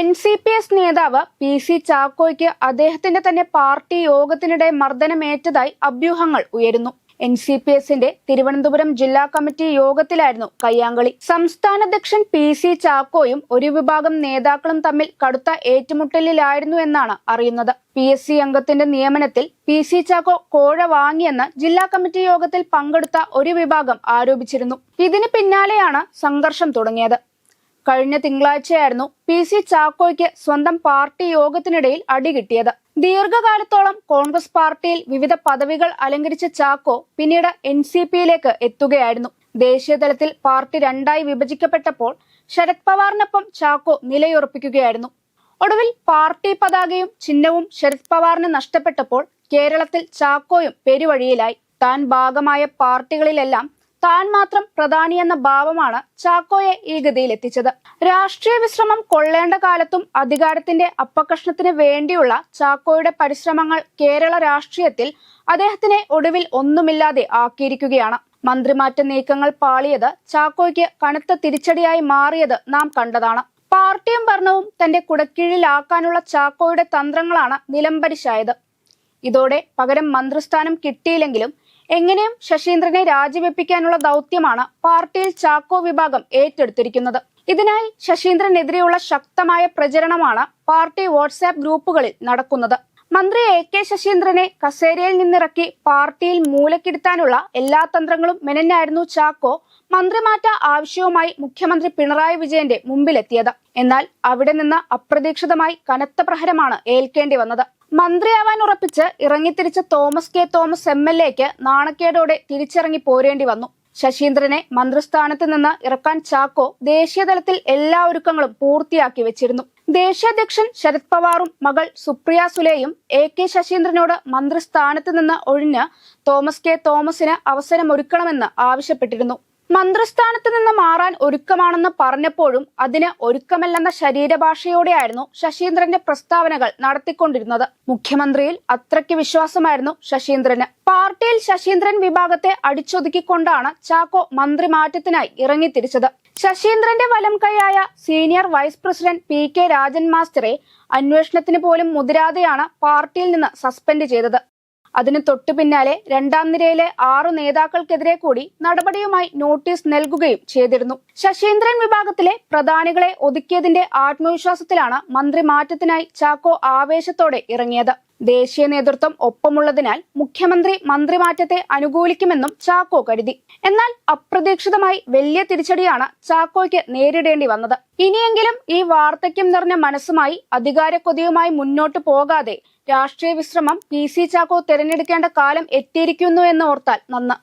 N C P S നേതാവ് P C ചാക്കോയ്ക്ക് അദ്ദേഹത്തിന്റെ തന്നെ പാർട്ടി യോഗത്തിനിടെ മർദ്ദനമേറ്റതായി അഭ്യൂഹങ്ങൾ ഉയരുന്നു. എൻ സി പി എസിന്റെ തിരുവനന്തപുരം ജില്ലാ കമ്മിറ്റി യോഗത്തിലായിരുന്നു കയ്യാങ്കളി. സംസ്ഥാന അധ്യക്ഷൻ പി സി ചാക്കോയും ഒരു വിഭാഗം നേതാക്കളും തമ്മിൽ കടുത്ത ഏറ്റുമുട്ടലിലായിരുന്നു എന്നാണ് അറിയുന്നത്. പി എസ് സി അംഗത്തിന്റെ നിയമനത്തിൽ പി സി ചാക്കോ കോഴ വാങ്ങിയെന്ന് ജില്ലാ കമ്മിറ്റി യോഗത്തിൽ പങ്കെടുത്ത ഒരു വിഭാഗം ആരോപിച്ചിരുന്നു. ഇതിന് പിന്നാലെയാണ് സംഘർഷം തുടങ്ങിയത്. കഴിഞ്ഞ തിങ്കളാഴ്ചയായിരുന്നു പി സി ചാക്കോയ്ക്ക് സ്വന്തം പാർട്ടി യോഗത്തിനിടയിൽ അടികിട്ടിയത് ദീർഘകാലത്തോളം കോൺഗ്രസ് പാർട്ടിയിൽ വിവിധ പദവികൾ അലങ്കരിച്ച ചാക്കോ പിന്നീട് എൻ സി പിയിലേക്ക് എത്തുകയായിരുന്നു. ദേശീയതലത്തിൽ പാർട്ടി രണ്ടായി വിഭജിക്കപ്പെട്ടപ്പോൾ ശരത് പവാറിനൊപ്പം ചാക്കോ നിലയുറപ്പിക്കുകയായിരുന്നു. ഒടുവിൽ പാർട്ടി പതാകയും ചിഹ്നവും ശരത് പവാറിന് നഷ്ടപ്പെട്ടപ്പോൾ കേരളത്തിൽ ചാക്കോയും പെരുവഴിയിലായി. താൻ ഭാഗമായ പാർട്ടികളിലെല്ലാം താൻ മാത്രം പ്രധാനി എന്ന ഭാവമാണ് ചാക്കോയെ ഈ ഗതിയിൽ എത്തിച്ചത് രാഷ്ട്രീയ വിശ്രമം കൊള്ളേണ്ട കാലത്തും അധികാരത്തിന്റെ അപ്പകഷ്ണത്തിന് വേണ്ടിയുള്ള ചാക്കോയുടെ പരിശ്രമങ്ങൾ കേരള രാഷ്ട്രീയത്തിൽ അദ്ദേഹത്തിനെ ഒടുവിൽ ഒന്നുമില്ലാതെ ആക്കിയിരിക്കുകയാണ്. മന്ത്രിമാറ്റ നീക്കങ്ങൾ പാളിയത് ചാക്കോയ്ക്ക് കനത്ത തിരിച്ചടിയായി മാറിയത് നാം കണ്ടതാണ്. പാർട്ടിയും ഭരണവും തന്റെ കുടക്കീഴിലാക്കാനുള്ള ചാക്കോയുടെ തന്ത്രങ്ങളാണ് നിലംപരിശായത്. ഇതോടെ പകരം മന്ത്രിസ്ഥാനം കിട്ടിയില്ലെങ്കിലും എങ്ങനെയും ശശീന്ദ്രനെ രാജിവെപ്പിക്കാനുള്ള ദൗത്യമാണ് പാർട്ടിയിൽ ചാക്കോ വിഭാഗം ഏറ്റെടുത്തിരിക്കുന്നത്. ഇതിനായി ശശീന്ദ്രനെതിരെയുള്ള ശക്തമായ പ്രചരണമാണ് പാർട്ടി വാട്സാപ്പ് ഗ്രൂപ്പുകളിൽ നടക്കുന്നത്. മന്ത്രി എ കെ ശശീന്ദ്രനെ കസേരയിൽ നിന്നിറക്കി പാർട്ടിയിൽ മൂലക്കിടുത്താനുള്ള എല്ലാ തന്ത്രങ്ങളും മെനഞ്ഞായിരുന്നു ചാക്കോ മന്ത്രിമാറ്റ ആവശ്യവുമായി മുഖ്യമന്ത്രി പിണറായി വിജയന്റെ മുമ്പിലെത്തിയത്. എന്നാൽ അവിടെ നിന്ന് അപ്രതീക്ഷിതമായി കനത്ത പ്രഹരമാണ് ഏൽക്കേണ്ടി വന്നത്. മന്ത്രിയാവാൻ ഉറപ്പിച്ച് ഇറങ്ങിത്തിരിച്ച Thomas K Thomas M L എക്ക് നാണക്കേടോടെ തിരിച്ചിറങ്ങി പോരേണ്ടി വന്നു. ശശീന്ദ്രനെ മന്ത്രിസ്ഥാനത്ത് നിന്ന് ഇറക്കാൻ ചാക്കോ ദേശീയതലത്തിൽ എല്ലാ ഒരുക്കങ്ങളും പൂർത്തിയാക്കി വെച്ചിരുന്നു. ദേശീയാധ്യക്ഷൻ ശരത് പവാറും മകൾ സുപ്രിയ സുലേയും എ കെ ശശീന്ദ്രനോട് മന്ത്രിസ്ഥാനത്ത് നിന്ന് ഒഴിഞ്ഞ് തോമസ് കെ തോമസിന് അവസരമൊരുക്കണമെന്ന് ആവശ്യപ്പെട്ടിരുന്നു. മന്ത്രിസ്ഥാനത്ത് നിന്ന് മാറാൻ ഒരുക്കമാണെന്ന് പറഞ്ഞപ്പോഴും അതിന് ഒരുക്കമല്ലെന്ന ശരീരഭാഷയോടെയായിരുന്നു ശശീന്ദ്രന്റെ പ്രസ്താവനകൾ നടത്തിക്കൊണ്ടിരുന്നത്. മുഖ്യമന്ത്രിയിൽ അത്രയ്ക്ക് വിശ്വാസമായിരുന്നു ശശീന്ദ്രന്. പാർട്ടിയിൽ ശശീന്ദ്രൻ വിഭാഗത്തെ അടിച്ചൊതുക്കിക്കൊണ്ടാണ് ചാക്കോ മന്ത്രി മാറ്റത്തിനായി ഇറങ്ങിത്തിരിച്ചത്. ശശീന്ദ്രന്റെ വലം കൈയായ senior vice president P K Rajan മാസ്റ്ററെ അന്വേഷണത്തിന് പോലും മുതിരാതെയാണ് പാർട്ടിയിൽ നിന്ന് സസ്പെൻഡ് ചെയ്തത്. അതിന് തൊട്ടു പിന്നാലെ രണ്ടാം നിരയിലെ ആറു നേതാക്കൾക്കെതിരെ കൂടി നടപടിയുമായി നോട്ടീസ് നൽകുകയും ചെയ്തിരുന്നു. ശശീന്ദ്രൻ വിഭാഗത്തിലെ പ്രധാനികളെ ഒതുക്കിയതിന്റെ ആത്മവിശ്വാസത്തിലാണ് മന്ത്രി മാറ്റത്തിനായി ചാക്കോ ആവേശത്തോടെ ഇറങ്ങിയത്. ദേശീയ നേതൃത്വം ഒപ്പമുള്ളതിനാൽ മുഖ്യമന്ത്രി മന്ത്രിമാറ്റത്തെ അനുകൂലിക്കുമെന്നും ചാക്കോ കരുതി. എന്നാൽ അപ്രതീക്ഷിതമായി വലിയ തിരിച്ചടിയാണ് ചാക്കോയ്ക്ക് നേരിടേണ്ടി വന്നത്. ഇനിയെങ്കിലും ഈ വാർദ്ധക്യം നിറഞ്ഞ മനസ്സുമായി അധികാരക്കൊതിയുമായി മുന്നോട്ടു പോകാതെ രാഷ്ട്രീയ വിശ്രമം പി സി ചാക്കോ തിരഞ്ഞെടുക്കേണ്ട കാലം എത്തിയിരിക്കുന്നു എന്ന് ഓർത്താൽ നന്ന്.